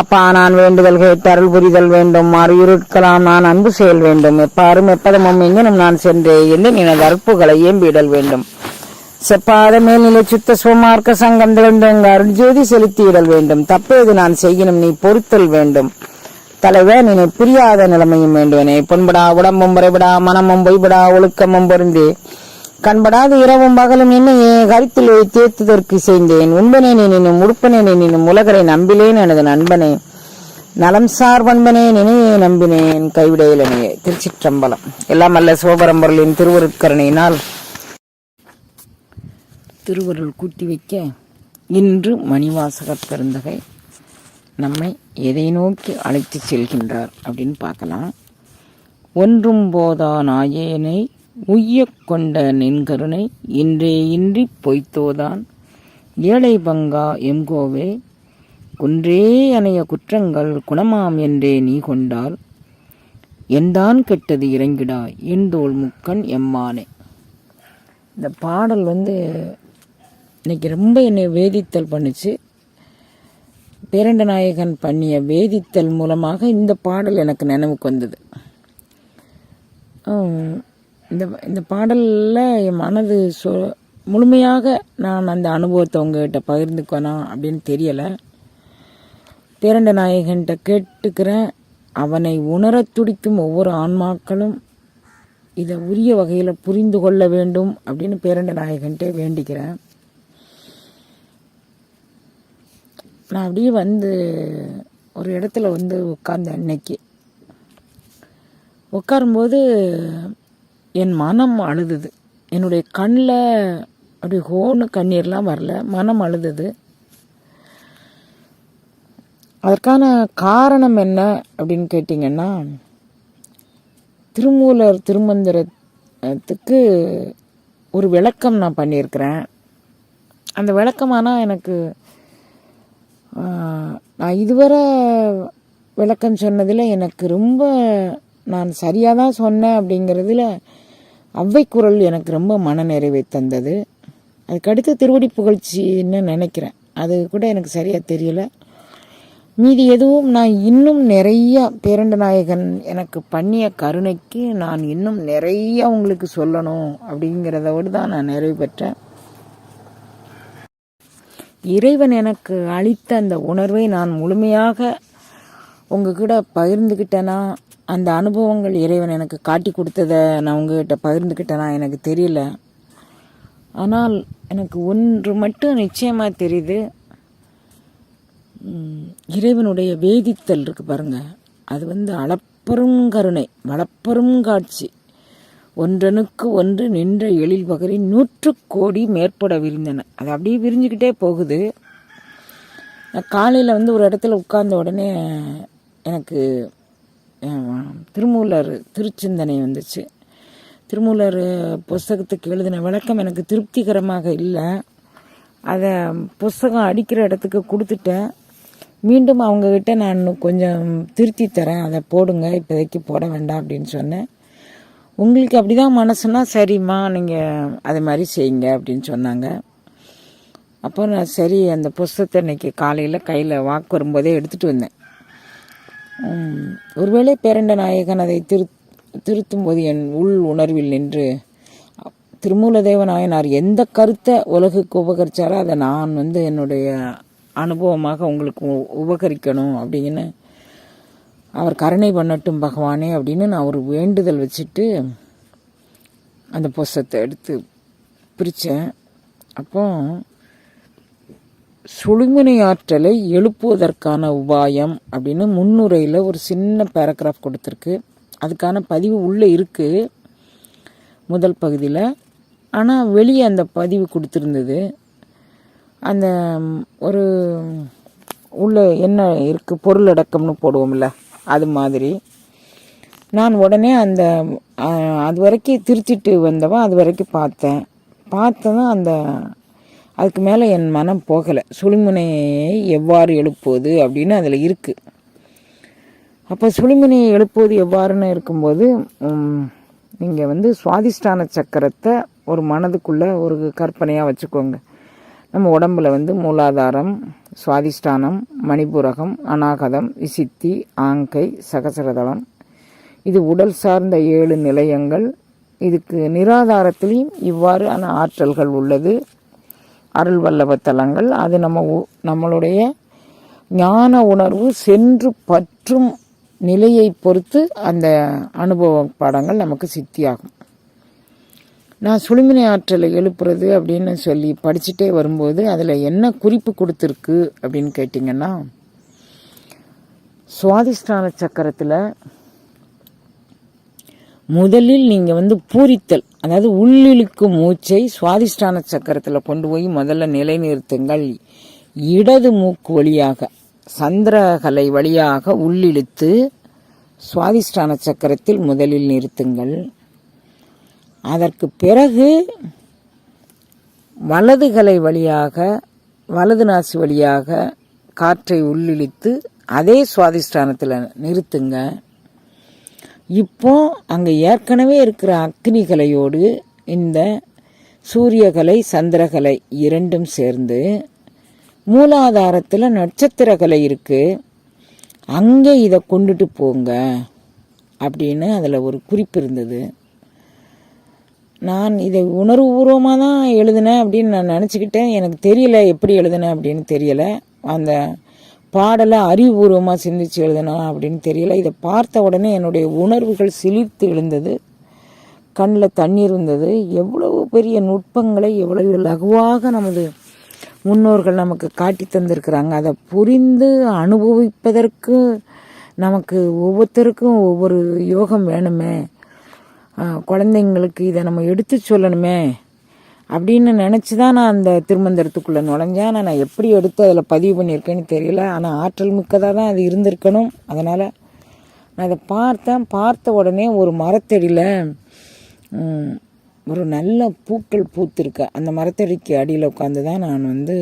அப்பா நான் வேண்டுதல் கேட்டு புரிதல் வேண்டும். அறியுருட்கலாம் நான் அன்பு செயல் வேண்டும். எப்பாரும் எப்பதமும் எங்கனும் நான் சென்றே என்று நினது அற்புகளை ஏம்பிடல் வேண்டும். செப்பாத மேல்நிலை சுத்த சுமார்க்க சங்கம் திகழ்ந்தங்க அருள் ஜோதி செலுத்தியிடல் வேண்டும். தப்பேது நான் செய்யணும் நீ பொறுத்தல் வேண்டும். தலைவர் நினை புரியாத நிலைமையும் வேண்டுவனே. பொன்படா உடம்பும் புறைபடா மனமும் பொய்படா ஒழுக்கமும் பொருந்தே கண்படாத இரவும் பகலும் என்னையே கருத்தில் தேத்துதற்கு செய்தேன் உண்பனே நினும் உடுப்பனே நினும் உலகரை நம்பிலேன் எனது நண்பனே. நலம் சார் பண்பனே நினையே நம்பினேன் கைவிடையிலனையே திருச்சிற்றம்பலம். எல்லாம் அல்ல சிவபரம்பொருளின் திருவருட்கருணையினால். திருவருள் கூட்டி வைக்க இன்று மணிவாசகர் பெருந்தகை நம்மை எதை நோக்கி அழைத்துச் செல்கின்றார் அப்படின்னு பார்க்கலாம். ஒன்றும் போதா நாயேனை உய்ய கொண்ட நின்கருணை இன்றே இன்றி பொய்த்தோதான். ஏழை பங்கா எம்கோவே குன்றே அணைய குற்றங்கள் குணமாம் என்றே நீ கொண்டால் எந்தான் கெட்டது இறங்கிடா எந்தோள் முக்கன் எம்மானே. இந்த பாடல் வந்து இன்னைக்கு ரொம்ப என்னை வேதித்தல் பண்ணுச்சு. பேரண்ட நாயகன் பண்ணிய வேதித்தல் மூலமாக இந்த பாடல் எனக்கு நினைவுக்கு வந்தது. இந்த இந்த பாடலில் என் மனது சொ முழுமையாக நான் அந்த அனுபவத்தை உங்ககிட்ட பகிர்ந்துக்கணும் அப்படின்னு தெரியலை. பேரண்ட நாயகன்கிட்ட கேட்டுக்கிறேன். அவனை உணரத் துடிக்கும் ஒவ்வொரு ஆன்மாக்களும் இதை உரிய வகையில் புரிந்து கொள்ள வேண்டும் அப்படின்னு பேரண்ட நாயகன்ட்டே வேண்டிக்கிறேன். நான் அப்படியே வந்து ஒரு இடத்துல வந்து உட்கார்ந்தேன் அன்னைக்கு உட்காரும்போது என் மனம் அழுதுது. என்னுடைய கண்ணில் அப்படி ஹோன்னு கண்ணீர்லாம் வரல. மனம் அழுதுது. அதற்கான காரணம் என்ன அப்படின்னு கேட்டிங்கன்னா திருமூலர் திருமந்திரத்துக்கு ஒரு விளக்கம் நான் பண்ணியிருக்கிறேன். அந்த விளக்கமானால் எனக்கு நான் இதுவரை விளக்கம் சொன்னதில் எனக்கு ரொம்ப நான் சரியாக தான் சொன்னேன் அப்படிங்கிறதுல அவ்வை குரல் எனக்கு ரொம்ப மனநிறைவை தந்தது. அதுக்கடுத்து திருவடி புகழ்ச்சின்னு நினைக்கிறேன் அது கூட எனக்கு சரியாக தெரியல. மீதி எதுவும் நான் இன்னும் நிறைய பேரண்ட நாயகன் எனக்கு பண்ணிய கருணைக்கு நான் இன்னும் நிறைய உங்களுக்கு சொல்லணும் அப்படிங்கிறதோடு தான் நான் நிறைவு பெற்றேன். இறைவன் எனக்கு அளித்த அந்த உணர்வை நான் முழுமையாக உங்கள் கூட பகிர்ந்துக்கிட்டேன்னா அந்த அனுபவங்கள் இறைவன் எனக்கு காட்டி கொடுத்ததை நான் உங்ககிட்ட பகிர்ந்துக்கிட்டேனா எனக்கு தெரியல. ஆனால் எனக்கு ஒன்று மட்டும் நிச்சயமாக தெரியுது. இறைவனுடைய வேதித்தல் இருக்குது பாருங்கள் அது வந்து அளப்பெரும் கருணை வளப்பெரும் காட்சி. ஒன்றனுக்கு ஒன்று நின்ற எழில் பகரி நூற்று கோடி மேற்பட விரிந்தன. அது அப்படியே விரிஞ்சுக்கிட்டே போகுது. நான் காலையில் வந்து ஒரு இடத்துல உட்கார்ந்த உடனே எனக்கு திருமூலர் திருச்சிந்தனை வந்துச்சு. திருமூலர் புஸ்தகத்துக்கு எழுதின விளக்கம் எனக்கு திருப்திகரமாக இல்லை. அதை புஸ்தகம் அடிக்கிற இடத்துக்கு கொடுத்துட்டேன். மீண்டும் அவங்கக்கிட்ட நான் இன்னும் கொஞ்சம் திருத்தி தரேன். அதை போடுங்க. இப்போதைக்கு போட வேண்டாம் அப்படின்னு சொன்னேன். உங்களுக்கு அப்படி தான் மனசுனா சரிம்மா நீங்கள் அது மாதிரி செய்யுங்க அப்படின்னு சொன்னாங்க. அப்போ நான் சரி அந்த புஸ்தகத்தை இன்றைக்கி காலையில் கையில் வாக்கு வரும்போதே எடுத்துகிட்டு வந்தேன். ஒருவேளை பேரண்ட நாயகன் அதை திரு திருத்தும் போது என் உள் உணர்வில் நின்று திருமூலதேவ நாயனார் எந்த கருத்தை உலகுக்கு உபகரித்தாரோ அதை நான் வந்து என்னுடைய அனுபவமாக உங்களுக்கு உ- உபகரிக்கணும் அப்படின்னு அவர் கருணை பண்ணட்டும் பகவானே அப்படின்னு நான் ஒரு வேண்டுதல் வச்சுட்டு அந்த புஸ்தத்தை எடுத்து பிரித்தேன் அப்போ சுழுமுனை ஆற்றலை எழுப்புவதற்கான உபாயம் அப்படின்னு முன்னுரையில் ஒரு சின்ன பேராகிராஃப் கொடுத்துருக்கு. அதுக்கான பதிவு உள்ளே இருக்குது முதல் பகுதியில். ஆனால் வெளியே அந்த பதிவு கொடுத்துருந்தது. அந்த ஒரு உள்ள என்ன இருக்குது பொருளடக்கம்னு போடுவோம்ல அது மாதிரி. நான் உடனே அந்த அது வரைக்கும் திருத்திட்டு வந்தவன் அது வரைக்கும் பார்த்தேன். பார்த்ததும் அந்த அதுக்கு மேலே என் மனம் போகலை. சுழிமுனையை எவ்வாறு எழுப்புவது அப்படின்னு அதில் இருக்குது அப்போ சுழிமுனையை எழுப்புவது எவ்வாறுன்னு இருக்கும்போது நீங்கள் வந்து சுவாதிஷ்டான சக்கரத்தை ஒரு மனதுக்குள்ளே ஒரு கற்பனையாக வச்சுக்கோங்க. நம்ம உடம்புல வந்து மூலாதாரம் சுவாதிஷ்டானம் மணிபுரகம் அநாகதம் விசித்தி ஆங்கை சகசரதளம். இது உடல் சார்ந்த ஏழு நிலையங்கள். இதுக்கு நிராதாரத்திலையும் இவ்வாறான ஆற்றல்கள் உள்ளது. அருள் வல்லப தலங்கள். அது நம்ம உ- நம்மளுடைய ஞான உணர்வு சென்று பற்றும் நிலையை பொறுத்து அந்த அனுபவ பாடங்கள் நமக்கு சித்தியாகும். நான் சுழுமினை ஆற்றலை எழுப்புறது அப்படின்னு சொல்லி படிச்சுட்டே வரும்போது அதில் என்ன குறிப்பு கொடுத்துருக்கு அப்படின்னு கேட்டிங்கன்னா சுவாதிஷ்டான சக்கரத்தில் முதலில் நீங்கள் வந்து பூரித்தல் அதாவது உள்ளிழுக்கும் மூச்சை சுவாதிஷ்டான சக்கரத்தில் கொண்டு போய் முதல்ல நிலைநிறுத்துங்கள். இடது மூக்கு வழியாக சந்திரகலை வழியாக உள்ளிழுத்து சுவாதிஷ்டான சக்கரத்தில் முதலில் நிறுத்துங்கள். அதற்கு பிறகு வலதுகலை வழியாக வலது நாசி வழியாக காற்றை உள்ளிழுத்து அதே சுவாதிஷ்டானத்தில் நிறுத்துங்க. இப்போ அங்கே ஏற்கனவே இருக்கிற அக்னிகலையோடு இந்த சூரியகலை சந்திரகலை இரண்டும் சேர்ந்து மூலாதாரத்தில் நட்சத்திரகலை இருக்குது அங்கே இதை கொண்டுட்டு போங்க அப்படின்னு அதில் ஒரு குறிப்பு இருந்தது. நான் இதை உணர்வுபூர்வமாக தான் எழுதினேன் அப்படின்னு நான் நினச்சிக்கிட்டேன். எனக்கு தெரியல எப்படி எழுதினேன் அப்படின்னு தெரியலை. அந்த பாடலை அறிவுபூர்வமாக சிந்திச்சு எழுதினா அப்படின்னு தெரியல. இதை பார்த்த உடனே என்னுடைய உணர்வுகள் சிலிர்த்து எழுந்தது கண்ணில் தண்ணீர் இருந்தது. எவ்வளவு பெரிய நுட்பங்களை எவ்வளவு லகுவாக நமது முன்னோர்கள் நமக்கு காட்டி தந்திருக்கிறாங்க. அதை புரிந்து அனுபவிப்பதற்கு நமக்கு ஒவ்வொருத்தருக்கும் ஒவ்வொரு யோகம் வேணுமே. குழந்தைங்களுக்கு இதை நம்ம எடுத்து சொல்லணுமே. அப்படின்னு நினச்சி தான் நான் அந்த திருமந்திரத்துக்குள்ளே நுழைஞ்சேன். ஆனால் நான் எப்படி எடுத்து அதில் பதிவு பண்ணியிருக்கேன்னு தெரியல. ஆனால் ஆற்றல் மிக்கதாக தான் அது இருந்திருக்கணும். அதனால் நான் அதை பார்த்தேன். பார்த்த உடனே ஒரு மரத்தடியில் ஒரு நல்ல பூக்கள் பூத்திருக்க. அந்த மரத்தடிக்கு அடியில் உட்காந்து தான் நான் வந்து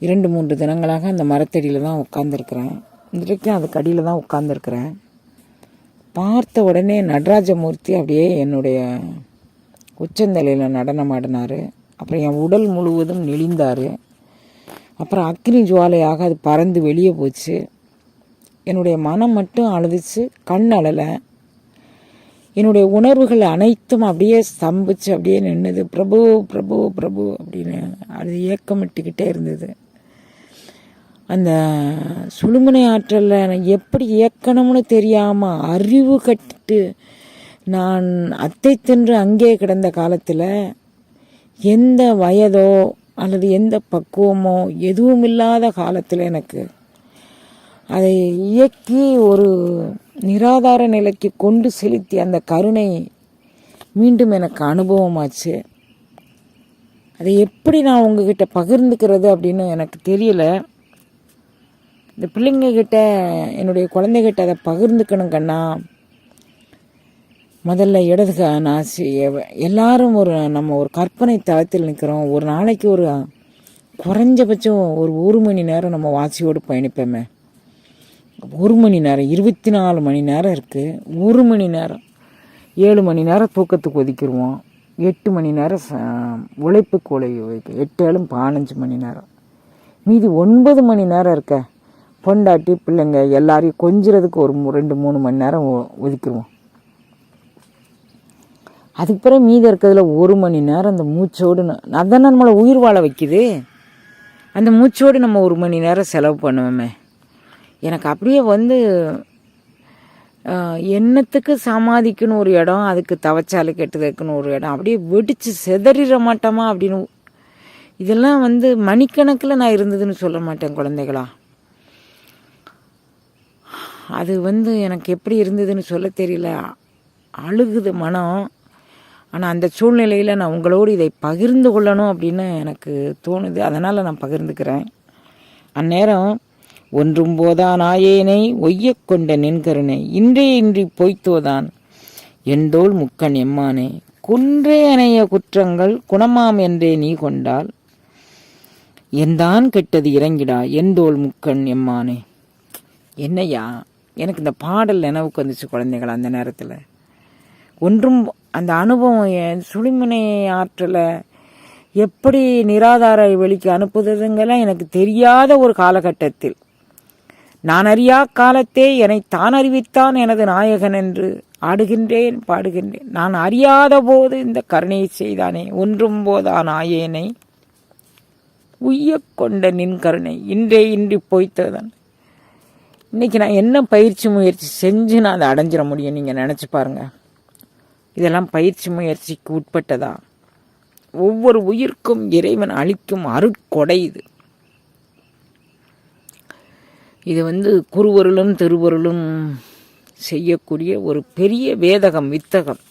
இரண்டு மூன்று தினங்களாக அந்த மரத்தடியில் தான் உட்காந்துருக்குறேன் இன்றைக்கும் அதுக்கு அடியில் தான் உட்காந்துருக்குறேன் பார்த்த உடனே நடராஜமூர்த்தி அப்படியே என்னுடைய உச்சந்தலையில் நடனம் ஆடினார் அப்புறம் என் உடல் முழுவதும் நெளிந்தார். அப்புறம் அக்னி ஜுவாலையாக அது பறந்து வெளியே போச்சு. என்னுடைய மனம் மட்டும் அழுதுச்சு கண் அழலை. என்னுடைய உணர்வுகள் அனைத்தும் அப்படியே ஸ்தம்பிச்சு அப்படியே நின்றுது பிரபு பிரபு பிரபு அப்படின்னு அது ஏக்கமிட்டுக்கிட்டே இருந்தது. அந்த சுழுமுனை ஆற்றலில் எப்படி இயக்கணும்னு தெரியாமல் அறிவு கட்டிட்டு நான் அத்தை தின்று அங்கே கிடந்த காலத்தில் எந்த வயதோ அல்லது எந்த பக்குவமோ எதுவும் இல்லாத காலத்தில் எனக்கு அதை இயக்கி ஒரு நிராதார நிலைக்கு கொண்டு செலுத்தி அந்த கருணை மீண்டும் எனக்கு அனுபவமாச்சு. அதை எப்படி நான் உங்ககிட்ட பகிர்ந்துக்கிறது அப்படின்னு எனக்கு தெரியல. இந்த பிள்ளைங்கக்கிட்ட என்னுடைய குழந்தைகிட்ட அதை பகிர்ந்துக்கணும் கண்ணா. முதல்ல இடது நாசி எல்லாரும் ஒரு நம்ம ஒரு கற்பனை தளத்தில் நிற்கிறோம் ஒரு நாளைக்கு ஒரு குறைஞ்சபட்சம் ஒரு ஒரு மணி நேரம் நம்ம வாசியோடு பயணிப்போமே. ஒரு மணி நேரம் இருபத்தி நாலு மணி நேரம் இருக்குது ஒரு மணி நேரம் ஏழு மணி நேரம் தூக்கத்துக்கு ஒதுக்கிடுவோம். எட்டு மணி நேரம் ச- உழைப்புக்கு உழைக்க எட்டு ஏழும் பதினஞ்சு மணி நேரம். மீதி ஒன்பது மணி நேரம் இருக்க. பொண்டாட்டி பிள்ளைங்க எல்லாரையும் கொஞ்சிறதுக்கு ஒரு ரெண்டு மூணு மணி நேரம் ஒதுக்கிடுவோம். அதுக்கு பிறகு மீதி இருக்கிறதுல ஒரு மணி நேரம் அந்த மூச்சோடு ந- அதானே நம்மளை உயிர் வாழ வைக்குது. அந்த மூச்சோடு நம்ம ஒரு மணி நேரம் செலவு பண்ணுவோமே. எனக்கு அப்படியே வந்து எண்ணத்துக்கு சமாதிக்கணும் சமாதிக்குன்னு ஒரு இடம் அதுக்கு தவச்சாலை கெட்டதுக்குன்னு ஒரு இடம் அப்படியே வெடித்து செதறிட மாட்டோமா அப்படின்னு. இதெல்லாம் வந்து மணிக்கணக்கில் நான் இருந்ததுன்னு சொல்ல மாட்டேன் குழந்தைகளா. அது வந்து எனக்கு எப்படி இருந்ததுன்னு சொல்ல தெரியல. அழுகுது மனம். ஆனால் அந்த சூழ்நிலையில் நான் உங்களோடு இதை பகிர்ந்து கொள்ளணும் அப்படின்னு எனக்கு தோணுது. அதனால் நான் பகிர்ந்துக்கிறேன். அந்நேரம் ஒன்றும் போதா நாயேனை ஒய்யக் கொண்ட நின்கருணை இன்றே இன்றி பொய்த்தோதான். எந்தோள் முக்கன் எம்மானே குன்றே அணைய குற்றங்கள் குணமாம் என்றே நீ கொண்டால். எந்தான் கெட்டது இறங்கிடா எந்தோள் முக்கன் எம்மானே. என்னையா எனக்கு இந்த பாடல் நினைவுக்கு வந்துச்சு குழந்தைகள் அந்த நேரத்தில். ஒன்றும் அந்த அனுபவம் என் சுழிமுனை ஆற்றலை எப்படி நிராதார வெளிக்கு அனுப்புதுங்கெல்லாம் எனக்கு தெரியாத ஒரு காலகட்டத்தில். நான் அறியா காலத்தே என்னை தான் அறிவித்தான் எனது நாயகன் என்று ஆடுகின்றேன் பாடுகின்றேன். நான் அறியாத போது இந்த கருணையை செய்தானே ஒன்றும் போதா நாயேனை? உய்ய கொண்ட நின் கருணை இன்றே இன்றி பொய்த்ததன். இன்றைக்கி நான் என்ன பயிற்சி முயற்சி செஞ்சு நான் அதை அடைஞ்சிட முடியும் நீங்கள் நினச்சி பாருங்கள் இதெல்லாம் பயிற்சி முயற்சிக்கு உட்பட்டதா? ஒவ்வொரு உயிர்க்கும் இறைவன் அளிக்கும் அருட்கொடை இது. இது வந்து குருவருளும் திருவருளும் செய்யக்கூடிய ஒரு பெரிய வேதகம் வித்தகம்.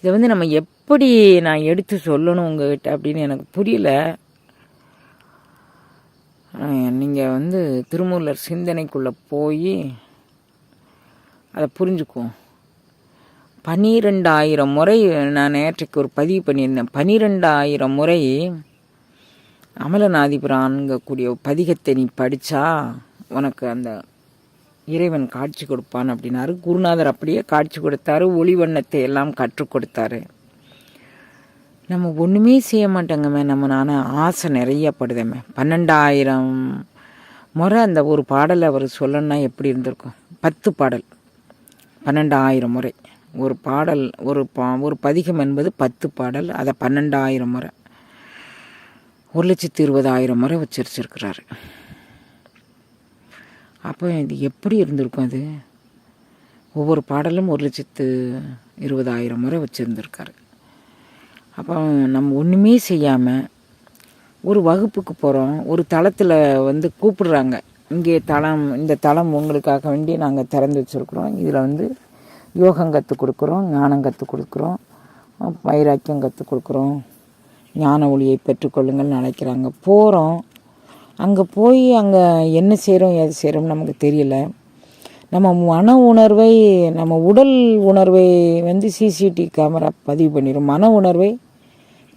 இதை வந்து நம்ம எப்படி நான் எடுத்து சொல்லணும் உங்ககிட்ட அப்படின்னு எனக்கு புரியல. நீங்கள் வந்து திருமூலர் சிந்தனைக்குள்ளே போய் அதை புரிஞ்சுக்குவோம். பன்னிரெண்டாயிரம் முறை நான் நேற்றைக்கு ஒரு பதிவு பண்ணியிருந்தேன். பன்னிரெண்டாயிரம் முறை அமலநாதிபுரான்கக்கூடிய பதிகத்தை நீ படித்தா உனக்கு அந்த இறைவன் காட்சி கொடுப்பான் அப்படின்னாரு. குருநாதர் அப்படியே காட்சி கொடுத்தாரு. ஒளி வண்ணத்தை எல்லாம் கற்றுக் கொடுத்தாரு. நம்ம ஒன்றுமே செய்ய மாட்டோங்கம்மே. நம்ம நான் ஆசை நிறைய படுதேமே பன்னெண்டாயிரம் முறை அந்த ஒரு பாடலை அவர் சொல்லணும்னா எப்படி இருந்திருக்கும்? பத்து பாடல். பன்னெண்டாயிரம் முறை. ஒரு பாடல் ஒரு பா ஒரு பதிகம் என்பது பத்து பாடல். அதை பன்னெண்டாயிரம் முறை ஒரு லட்சத்து இருபதாயிரம் முறை உச்சரிச்சிருக்கிறாரு. அப்போ இது எப்படி இருந்திருக்கும் அது? ஒவ்வொரு பாடலும் ஒரு லட்சத்து இருபதாயிரம் முறை வச்சுருந்துருக்காரு அப்போ நம்ம ஒன்றுமே செய்யாமல் ஒரு வகுப்புக்கு போகிறோம் ஒரு தளத்தில் வந்து கூப்பிடுறாங்க. இங்கே தளம் இந்த தளம் உங்களுக்காக வேண்டி நாங்கள் திறந்து வச்சுருக்குறோம். இதில் வந்து யோகம் கற்றுக் கொடுக்குறோம் ஞானம் கற்றுக் கொடுக்குறோம் வைராக்கியம் கற்றுக் கொடுக்குறோம். ஞான ஒளியை பெற்றுக்கொள்ளுங்கள்னு அழைக்கிறாங்க போகிறோம் அங்கே போய் அங்கே என்ன செய்கிறோம் எது செய்கிறோம் நமக்கு தெரியல. நம்ம மன உணர்வை நம்ம உடல் உணர்வை வந்து சிசிடிவி கேமரா பதிவு பண்ணிடும் மன உணர்வை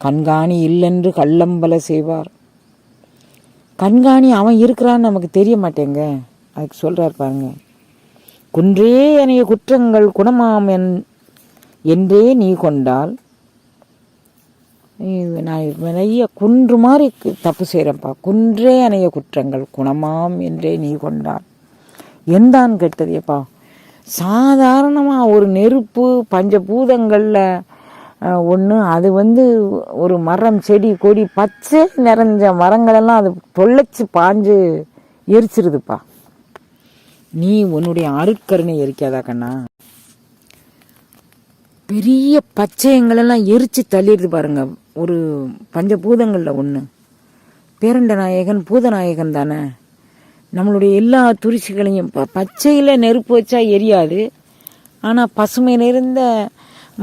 கண்காணி இல்லைன்று கள்ளம்பல செய்வார். கண்காணி அவன் இருக்கிறான்னு நமக்கு தெரிய மாட்டேங்க. அதுக்கு சொல்கிறார் பாருங்கள் குன்றே அணைய குற்றங்கள் குணமாம் என் என்றே நீ கொண்டால். இது நான் நிறைய குன்று மாதிரி தப்பு செய்கிறேன்ப்பா குன்றே அணைய குற்றங்கள் குணமாம் என்றே நீ கொண்டால். எந்தான் கெட்டதேப்பா? சாதாரணமாக ஒரு நெருப்பு பஞ்சபூதங்களில் ஒன்று அது வந்து ஒரு மரம் செடி கொடி பச்சை நிறைஞ்ச மரங்களெல்லாம் அது பொள்ளைச்சு பாஞ்சு எரிச்சிருதுப்பா. நீ உன்னுடைய அருட்கருணை எரிக்காதா கண்ணா? பெரிய பச்சையங்களெல்லாம் எரிச்சு தள்ளிடுது பாருங்க. ஒரு பஞ்சபூதங்களில் ஒன்று பேரண்ட நாயகன் பூதநாயகன் தானே. நம்மளுடைய எல்லா துரிசிகளையும் ப பச்சையில் நெருப்பு வச்சா எரியாது. ஆனால் பசுமை நிறைந்த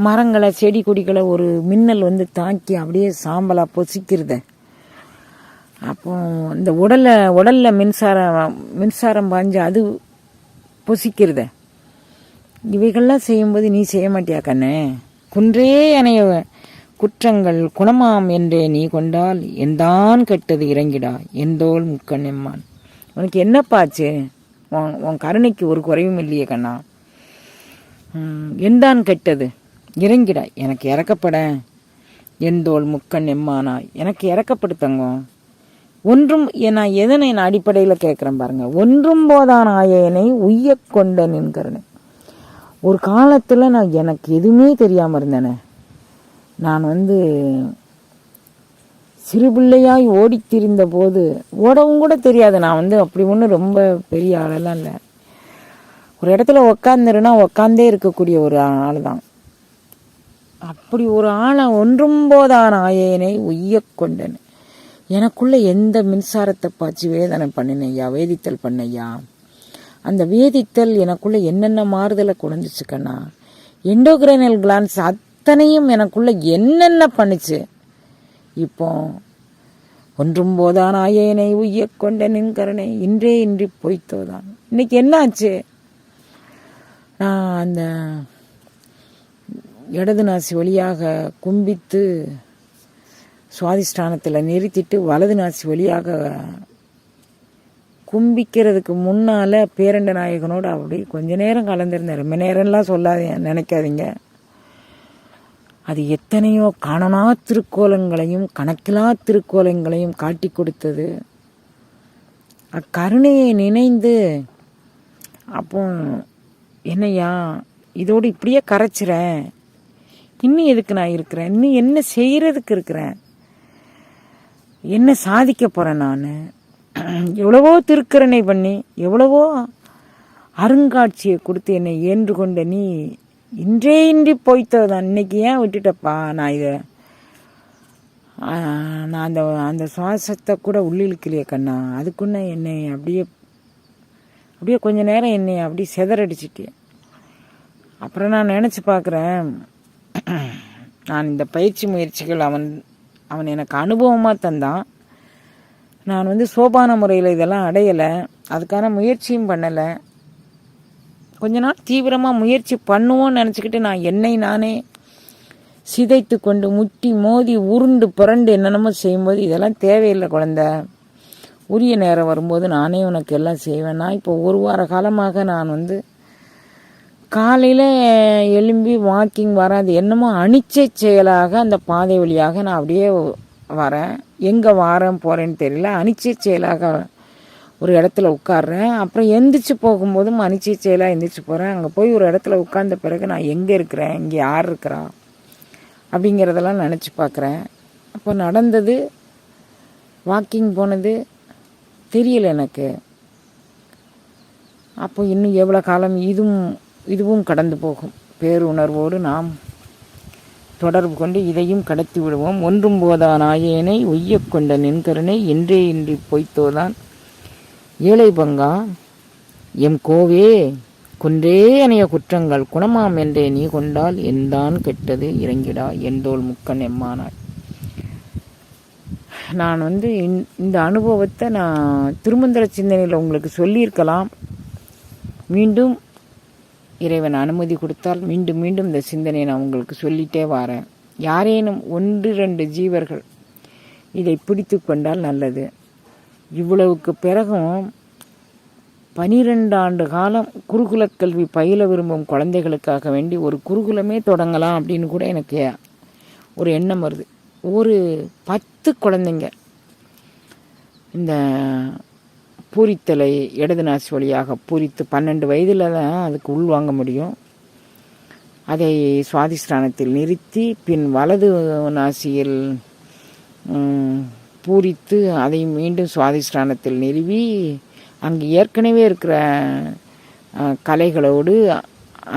மரங்களை செடி கொடிகளை ஒரு மின்னல் வந்து தாக்கி அப்படியே சாம்பலாக பொசிக்கிறத. அப்போ இந்த உடலை உடலில் மின்சாரம் மின்சாரம் பாஞ்சு அது பொசிக்கிறத. இவைகள்லாம் செய்யும்போது நீ செய்ய மாட்டியா கண்ணே? குன்றே அணைய குற்றங்கள் குணமாம் என்றே நீ கொண்டால் எந்தான் கெட்டது இறங்கிடா எந்தோள் முக்கண் எம்மான். உனக்கு என்னப்பாச்சு உன் உன் கருணைக்கு ஒரு குறைவும் இல்லையே கண்ணா. எந்தான் கெட்டது இறங்கிடா எனக்கு இறக்கப்பட. எந்தோள் முக்கண் எம்மானா எனக்கு இறக்கப்படுத்தங்கோ ஒன்றும் நான் எதனை நான் அடிப்படையில் கேட்குறேன் பாருங்க. ஒன்றும் போதான் ஆயனை உய்ய கொண்ட நின்கருணை. ஒரு காலத்தில் நான் எனக்கு எதுவுமே தெரியாமல் இருந்தேனே. நான் வந்து சிறுபிள்ளையாய் ஓடித்திருந்த போது ஓடவும் கூட தெரியாது. நான் வந்து அப்படி ஒன்றும் ரொம்ப பெரிய ஆளெல்லாம் இல்லை. ஒரு இடத்துல உக்காந்துருன்னா உக்காந்தே இருக்கக்கூடிய ஒரு ஆள் தான் அப்படி ஒரு ஆளை ஒன்றும் போதான் ஆயனை உய்ய கொண்டேன். எனக்குள்ள எந்த மின்சாரத்தை பாய்ச்சி வேதனை பண்ணினையா வேதித்தல் பண்ணையா அந்த வேதித்தல் எனக்குள்ள என்னென்ன மாறுதலை குறைஞ்சிச்சு கண்ணா எண்டோகிரைனல் கிளான்ஸ் அத்தனையும் எனக்குள்ள என்னென்ன பண்ணுச்சு? இப்போ ஒன்றும் போதான் ஆயேனை உய்ய கொண்ட நின்கரனை இன்றே இன்றி பொய்த்தோதான். இன்னைக்கு என்னாச்சு? நான் அந்த இடது நாசி வழியாக கும்பித்து சுவாதிஷ்டானத்தில் நிறுத்திட்டு வலது நாசி வழியாக கும்பிக்கிறதுக்கு முன்னால் பேரண்ட நாயகனோடு அப்படி கொஞ்ச நேரம் கலந்துருந்தேன் ரொம்ப நேரம்லாம் சொல்லாதீங்க நினைக்காதீங்க. அது எத்தனையோ காணனா திருக்கோலங்களையும் கணக்கிலா திருக்கோலங்களையும் காட்டி கொடுத்தது. அக்கருணையை நினைந்து அப்போ என்னய்யா இதோடு இப்படியே கரைச்சிறேன். இன்னும் எதுக்கு நான் இருக்கிறேன்? இன்னும் என்ன செய்கிறதுக்கு இருக்கிறேன்? என்ன சாதிக்க போகிறேன் நான்? எவ்வளவோ திருக்கரணை பண்ணி எவ்வளவோ அருங்காட்சியை கொடுத்து என்னை ஏன்று கொண்ட நீ இன்றே இன்றி போய்த்ததான் இன்னைக்கு ஏன் விட்டுட்டப்பா? நான் இதை நான் அந்த அந்த சுவாசத்தை கூட உள்ளிழுக்கலையே கண்ணா. அதுக்குன்னு என்னை அப்படியே அப்படியே கொஞ்ச நேரம் என்னை அப்படியே செதறடிச்சிட்டேன் அப்புறம் நான் நினச்சி பார்க்குறேன் நான் இந்த பயிற்சி முயற்சிகள் அவன் அவன் எனக்கு அனுபவமாக தந்தான். நான் வந்து சோபான முறையில் இதெல்லாம் அடையலை. அதுக்கான முயற்சியும் பண்ணலை. கொஞ்ச நாள் தீவிரமாக முயற்சி பண்ணுவோன்னு நினச்சிக்கிட்டு நான் என்னை நானே சிதைத்து கொண்டு முட்டி மோதி உருண்டு புரண்டு என்னென்னமோ செய்யும்போது இதெல்லாம் தேவையில்லை குழந்த. உரிய நேரம் வரும்போது நானே உனக்கு எல்லாம் செய்வேன். நான் இப்போ ஒரு வார காலமாக நான் வந்து காலையில் எழும்பி வாக்கிங் வர அது என்னமோ அனிச்சை செயலாக அந்த பாதை வழியாக நான் அப்படியே வரேன். எங்கே வாரேன் போகிறேன்னு தெரியல. அனிச்சை செயலாக ஒரு இடத்துல உட்காடுறேன் அப்புறம் எந்திரிச்சு போகும்போதும் அனிச்சை செயலாக எந்திரிச்சு போகிறேன் அங்கே போய் ஒரு இடத்துல உட்கார்ந்த பிறகு நான் எங்கே இருக்கிறேன்? இங்கே யார் இருக்கிறா? அப்படிங்கிறதெல்லாம் நினச்சி பார்க்குறேன் அப்போ நடந்தது வாக்கிங் போனது தெரியல எனக்கு. அப்போ இன்னும் எவ்வளோ காலம்? இதுவும் இதுவும் கடந்து போகும். பேருணர்வோடு நாம் தொடர்பு கொண்டு இதையும் கடத்தி விடுவோம். ஒன்றும் போதான்? ஆயேனை ஒய்யக் கொண்ட நின்கருணை என்றே இன்றி பொய்த்தோதான். ஏழை பங்கா எம் கோவே குன்றே அணைய குற்றங்கள் குணமாம் என்றே நீ கொண்டால் எந்தான் கெட்டது? இறங்கிடா எந்தோல் முக்கன் எம்மானாய். நான் வந்து இந்த அனுபவத்தை நான் திருமந்திர சிந்தனையில் உங்களுக்கு சொல்லியிருக்கலாம். மீண்டும் இறைவன் அனுமதி கொடுத்தால் மீண்டும் மீண்டும் இந்த சிந்தனையை நான் உங்களுக்கு சொல்லிட்டே வரேன். யாரேனும் ஒன்று ரெண்டு ஜீவர்கள் இதை பிடித்து கொண்டால் நல்லது. இவ்வளவுக்கு பிறகும் பனிரெண்டு ஆண்டு காலம் குருகுல கல்வி பயில விரும்பும் குழந்தைகளுக்காக வேண்டி ஒரு குருகுலமே தொடங்கலாம் அப்படின்னு கூட எனக்கு ஒரு எண்ணம் வருது. ஒரு பத்து குழந்தைங்க. இந்த பூரித்தலை இடது நாசி வழியாக பூரித்து பன்னெண்டு வயதில் தான் அதுக்கு உள்வாங்க முடியும். அதை சுவாதிஷ்டானத்தில் நிறுத்தி பின் வலது நாசியில் பூரித்து அதை மீண்டும் சுவாதிஷ்டானத்தில் நிறுவி அங்கு ஏற்கனவே இருக்கிற கலைகளோடு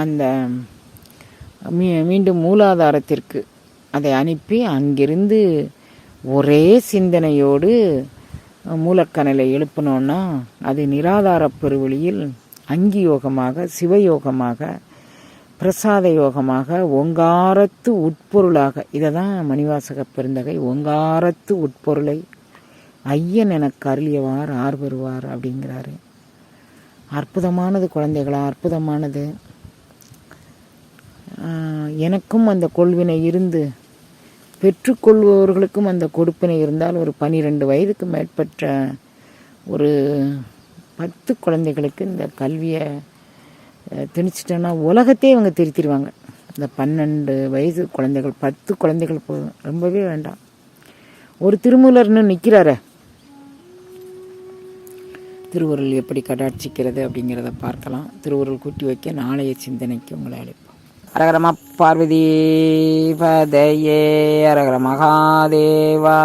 அந்த மீ மீண்டும் மூலாதாரத்திற்கு அதை அனுப்பி அங்கிருந்து ஒரே சிந்தனையோடு மூலக்கணலை எழுப்பினோன்னா அது நிராதார பெருவழியில் அங்கி யோகமாக சிவயோகமாக பிரசாத யோகமாக ஒங்காரத்து உட்பொருளாக இதை தான் மணிவாசக பெருந்தகை ஒங்காரத்து உட்பொருளை ஐயன் எனக்கு அருளியவார் ஆர் வருவார் அப்படிங்கிறாரு. அற்புதமானது குழந்தைகளா அற்புதமானது. எனக்கும் அந்த கொள்வினை இருந்து பெற்றுக்கொள்பவர்களுக்கும் அந்த கொடுப்பினை இருந்தால் ஒரு பனிரெண்டு வயதுக்கு மேற்பட்ட ஒரு பத்து குழந்தைகளுக்கு இந்த கல்வியை திணிச்சிட்டோன்னா உலகத்தையே இவங்க திருத்திடுவாங்க இந்த பன்னெண்டு வயது குழந்தைகள் பத்து குழந்தைகள் போதும் ரொம்பவே வேண்டாம். ஒரு திருமூலர்னு நிற்கிறாரே திருவுருள் எப்படி கடாட்சிக்கிறது அப்படிங்கிறத பார்க்கலாம். திருவுருள் கூட்டி வைக்க நாளைய சிந்தனைக்கு உங்களை அழைப்போம். அரகரம பார்வதி பதையே அரகர மகாதேவா.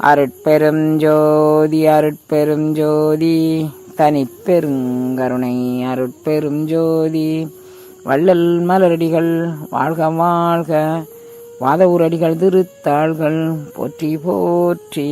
அருட்பெரும் ஜோதி அருட்பெரும் ஜோதி தனிப்பெருங்கருணை அருட்பெரும் ஜோதி. வள்ளல் மலரடிகள் வாழ்க வாழ்க. வாத ஊரடிகள் திருத்தாள்கள் போற்றி போற்றி.